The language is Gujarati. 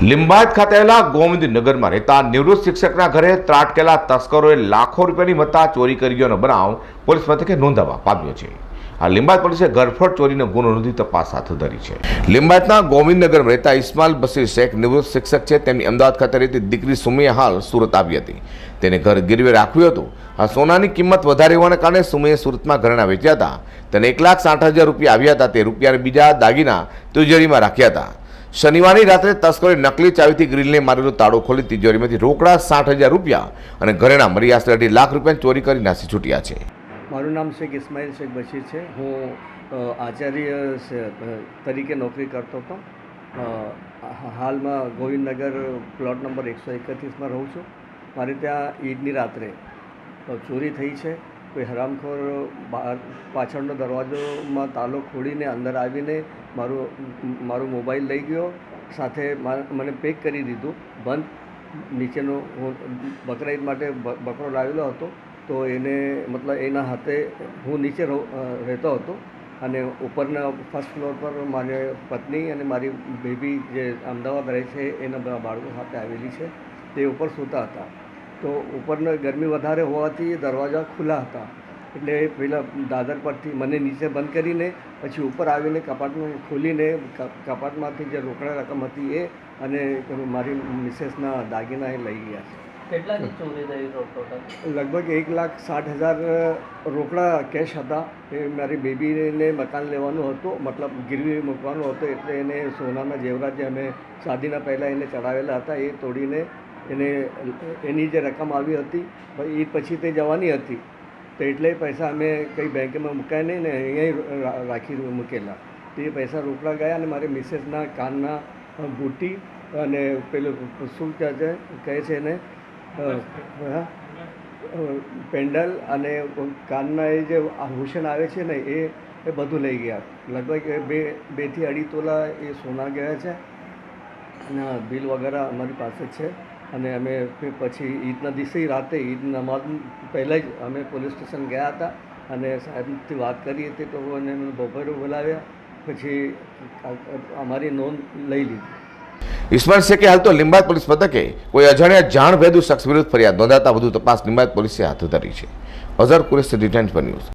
લિંબાયત ખાતે આવેલા ગોવિંદ નગરમાં રહેતા નિવૃત્ત શિક્ષકના ઘરે ત્રાટકેલા તસ્કરોએ લાખો રૂપિયાની મત્તા ચોરી કરી ગયોનો બનાવ પોલીસ મથકે નોંધાવા પામ્યો છે. આ લિંબાયત પોલીસે ગરફડ ચોરીનો ગુનો નોંધી તપાસ હાથ ધરી છે. લિંબાયતના ગોવિંદનગરમાં રહેતા ઇસ્માઇલ બશીર શેખ નિવૃત્ત શિક્ષક છે. તેમની અમદાવાદ ખાતે રહેતી દીકરી સુમિયા હાલ સુરત આવી હતી. તેને ઘર ગીરવે રાખ્યું હતું. આ સોનાની કિંમત વધારે હોવાને કારણે સુમિયે સુરતમાં ઘરેણા વેચ્યા હતા. તેને એક લાખ સાઠ હજાર રૂપિયા આવ્યા હતા. તે રૂપિયાને બીજા દાગીના તિજોરીમાં રાખ્યા હતા. શનિવારની રાત્રે તસ્કરે નકલી ચાવીથી ગ્રીલને મારેલો તાળો ખોલી તિજોરીમાંથી રોકડા સાઠ હજાર રૂપિયા અને ઘરેણા મરી આશરે અઢી લાખ રૂપિયા ચોરી કરી નાસી છૂટ્યા છે. મારું નામ શેખ ઇસ્માઇલ શેખ બશીર છે. હું આચાર્ય તરીકે નોકરી કરતો હતો. હાલમાં ગોવિંદનગર પ્લોટ નંબર એકસો એકત્રીસમાં રહું છું. મારે ત્યાં ઈદની રાત્રે ચોરી થઈ છે. કોઈ હરામખોર બહાર પાછળનો દરવાજોમાં તાલો ખોલીને અંદર આવીને મારું મારું મોબાઈલ લઈ ગયો, સાથે મને પેક કરી દીધું, બંધ. નીચેનો હું બકરા ઈદ માટે બકરો લાવેલો હતો, તો એને મતલબ એના હાથે હું નીચે રહું- રહેતો હતો અને ઉપરના ફર્સ્ટ ફ્લોર પર મારી પત્ની અને મારી બેબી જે અમદાવાદ રહે છે, એના બધા બાળકો સાથે આવેલી છે, તે ઉપર સૂતા હતા. તો ઉપરના ગરમી વધારે હોવાથી દરવાજા ખુલ્લા હતા. એટલે પહેલાં દાદર પરથી મને નીચે બંધ કરીને પછી ઉપર આવીને કપાટનું ખોલીને કપાટમાંથી જે રોકડા રકમ હતી એ અને મારી મિસેસના દાગીના એ લઈ ગયા. છે લગભગ એક લાખ સાઠ હજાર રોકડા કેશ હતા. એ મારી બેબીને મકાન લેવાનું હતું મતલબ ગીરવી મૂકવાનું હતું એટલે એને સોનાના જેવરાત જે અમે શાદીના પહેલાં એને ચડાવેલા હતા એ તોડીને એને, એની જે રકમ આવી હતી એ પછી તે જવાની હતી. તો એટલે પૈસા અમે કંઈ બેંકમાં મૂક્યા નહીં ને અહીંયા રાખી મૂકેલા. તો એ પૈસા રોકડા ગયા અને મારી મિસેસના કાનના બુટી અને પેલું શું કહે છે કહે છે એને પેન્ડલ અને કાનના એ જે આભૂષણ આવે છે ને એ એ બધું લઈ ગયા. લગભગ બે, બેથી અઢી તોલા એ સોના ગયા છે. અને બિલ વગેરે અમારી પાસે છે. અને અમે પછી ઈદના દિવસે રાતે ઈદ નમાઝ પહેલાં જ અમે પોલીસ સ્ટેશન ગયા હતા અને સાહેબથી વાત કરી હતી તો એને મને બપોરે બોલાવ્યા, પછી અમારી નોંધ લઈ લીધી. સ્મરણ છે કે હાલ તો લિંબાયત પોલીસ મથકે કોઈ અજાણ્યા જાણ ભેદુ શખ્સ વિરુદ્ધ ફરિયાદ નોંધાતા વધુ તપાસ લિંબાયત પોલીસે હાથ ધરી છે. Azhar Kuresh detains news.